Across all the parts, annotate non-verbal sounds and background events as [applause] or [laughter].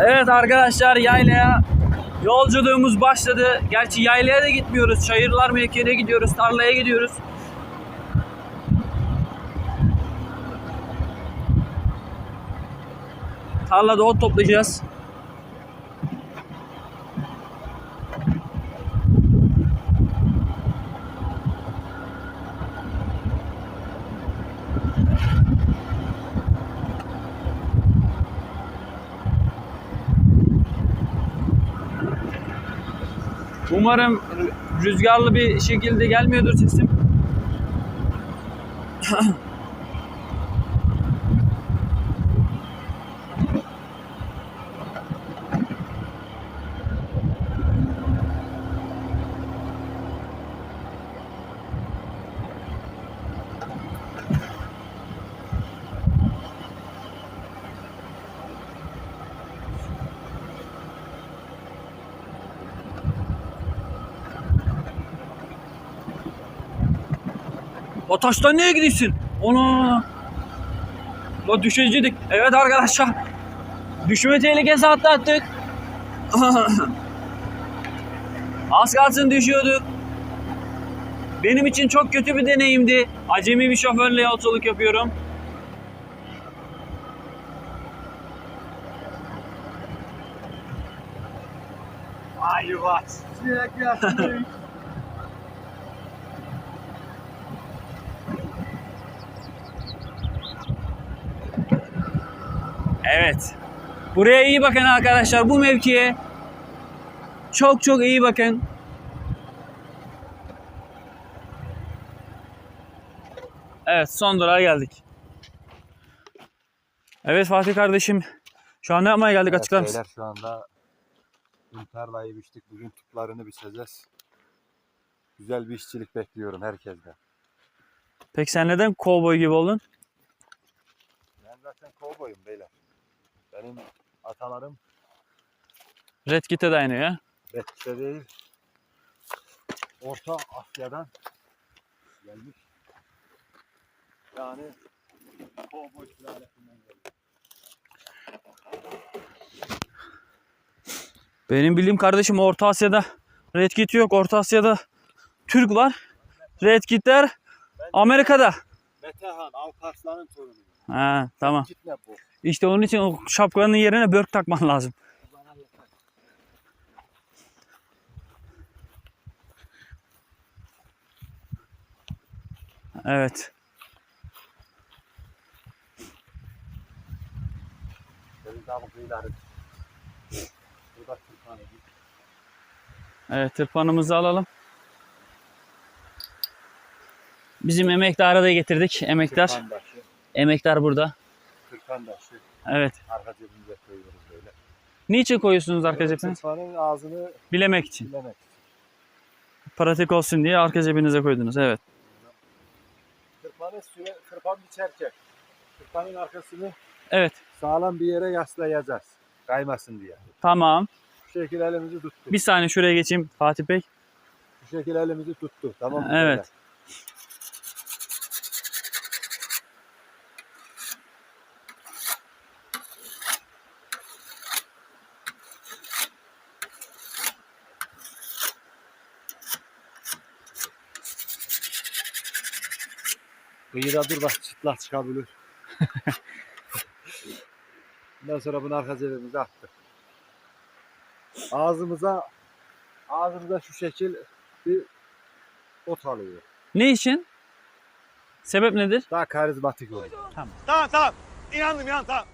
Evet arkadaşlar yaylaya yolculuğumuz başladı. Gerçi yaylaya da gitmiyoruz. Çayırlar mevkiine gidiyoruz. Tarlaya gidiyoruz. Tarlada ot toplayacağız. Umarım rüzgarlı bir şekilde gelmiyordur sesim. [laughs] O taştan niye gidiyorsun? Ona. O düşecektik. Evet arkadaşlar. Düşme tehlikesi atlattık. [laughs] Az kalsın düşüyorduk. Benim için çok kötü bir deneyimdi. Acemi bir şoförle yolculuk yapıyorum. Ay yuvat. [laughs] Evet. Buraya iyi bakın arkadaşlar. Bu mevkiye çok çok iyi bakın. Evet son durağa geldik. Evet Fatih kardeşim. Şu an ne yapmaya geldik açıklar mısın? Şu anda dün tarlayı biçtik. Bugün tutlarını biçeceğiz. Güzel bir işçilik bekliyorum herkesten. Peki sen neden kovboy gibi oldun? Ben zaten kovboyum beyler. Benim atalarım Red Kit'e dayanıyor ya. Betçe değil. Orta Asya'dan gelmiş. Yani kovboy sülalesinden gelmiş. Benim bildiğim kardeşim Orta Asya'da Red Kit yok. Orta Asya'da Türk var. Red Kit'ler Amerika'da. Metehan Alparslan'ın torunu. Ha tamam. İşte onun için o şapkanın yerine börk takman lazım. Evet. Evet tırpanımızı alalım. Bizim emektarı da getirdik. Emektar. Türkhandaşı. Emektar burada. Türkhandaşı. Evet. Arka cebimize koyuyoruz böyle. Niçin koyuyorsunuz arka cebine? Tırpanın ağzını Bilemek için. bilemek. Pratik olsun diye arka cebinize koydunuz. Evet. Tırpanı süre, tırpan biçerken tırpanın arkasını Evet. sağlam bir yere yaslayacağız. Kaymasın diye. Tamam. Bu şekilde elimizi tuttuk. Bir saniye şuraya geçeyim Fatih Bey. Bu şekilde elimizi tuttuk. Tamam mı? Evet. beyler? Kıyıda dur bak çıtlak çıkabilir. [laughs] Ondan sonra bunu arka cebimize attık. Ağzımıza ağzımıza şu şekil bir ot alıyor. Ne için? Sebep nedir? Daha karizmatik oluyor. Tamam tamam. İnandım inandım tamam.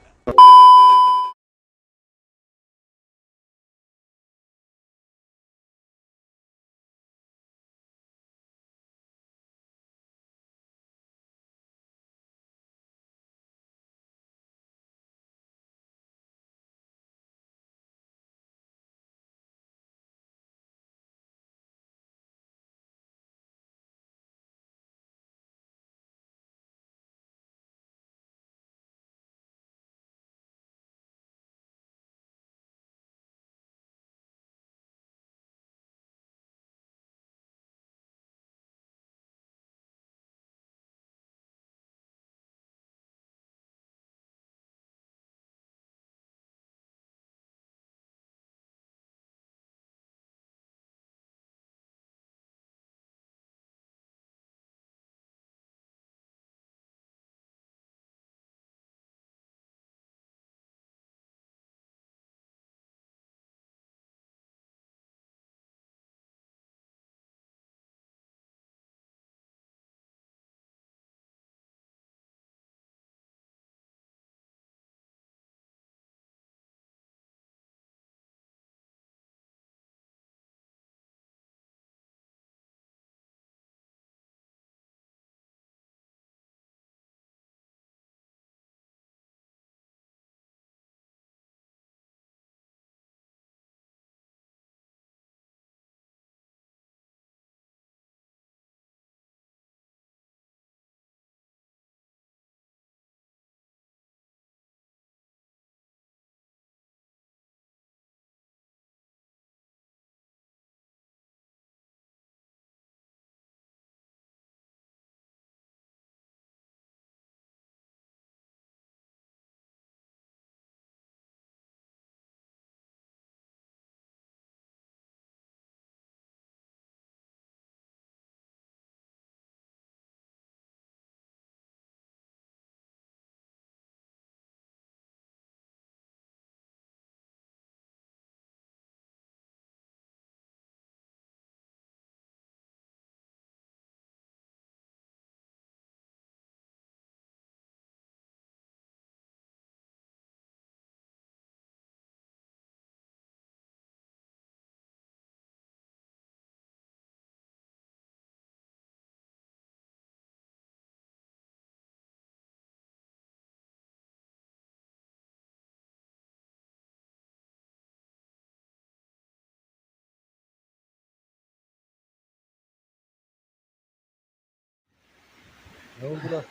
Ne oldu lan?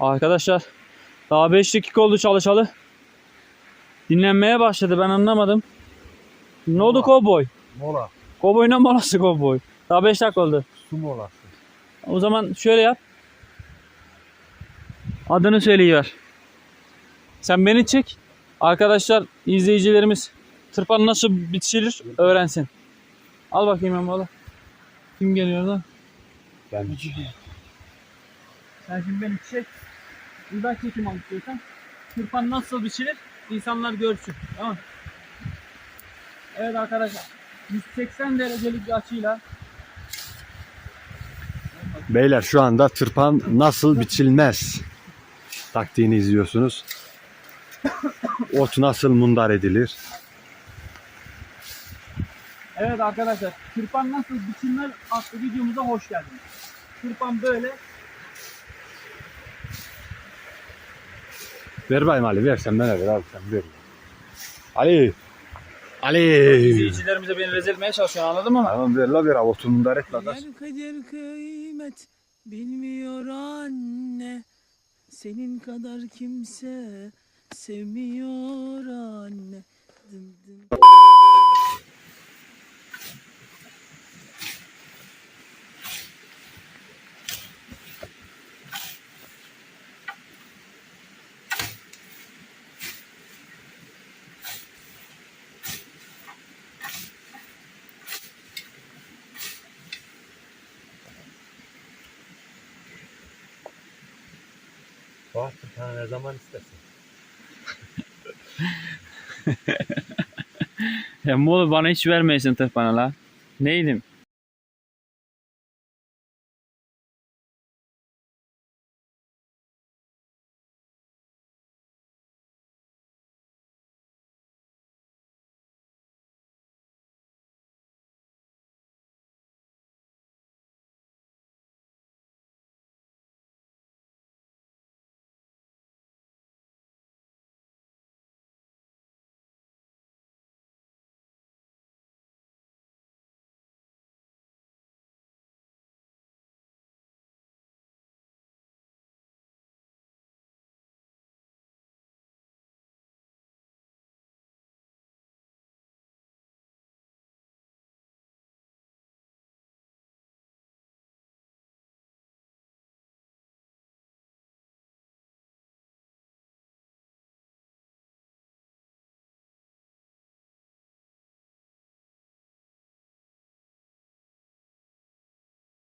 Arkadaşlar daha 5 dakika oldu çalışalı. Dinlenmeye başladı ben anlamadım. Ne oldu kovboy? Mola. Kovboyla molası kovboy. Daha 5 dakika oldu. Su molası. O zaman şöyle yap. Adını söyleyiver. Sen beni çek. Arkadaşlar, izleyicilerimiz tırpan nasıl biçilir öğrensin. Al bakayım Emoğlu. Kim geliyor lan? Ben Sen şimdi beni çek. Bir daha çekim al istiyorsan. Tırpan nasıl biçilir insanlar görsün. Tamam Evet arkadaşlar. 180 derecelik bir açıyla Beyler şu anda tırpan nasıl biçilmez taktiğini izliyorsunuz. Ot nasıl mundar edilir? Evet arkadaşlar, tırpan nasıl biçilmez adlı videomuza hoş geldiniz. Tırpan böyle. Ver bayım Ali ver sen bana ver abi sen ver. Ali. Ali. İzleyicilerimize beni rezil etmeye çalışıyor anladın mı? Tamam ver la ver abi otu mundar et la. da. Yer kader kıymet bilmiyor anne Senin kadar kimse sevmiyor anne Dın dın. Bak tırpanı ne zaman istersen. [laughs] Ya oğlum bana hiç vermeyesin tırpanı la. Neydim?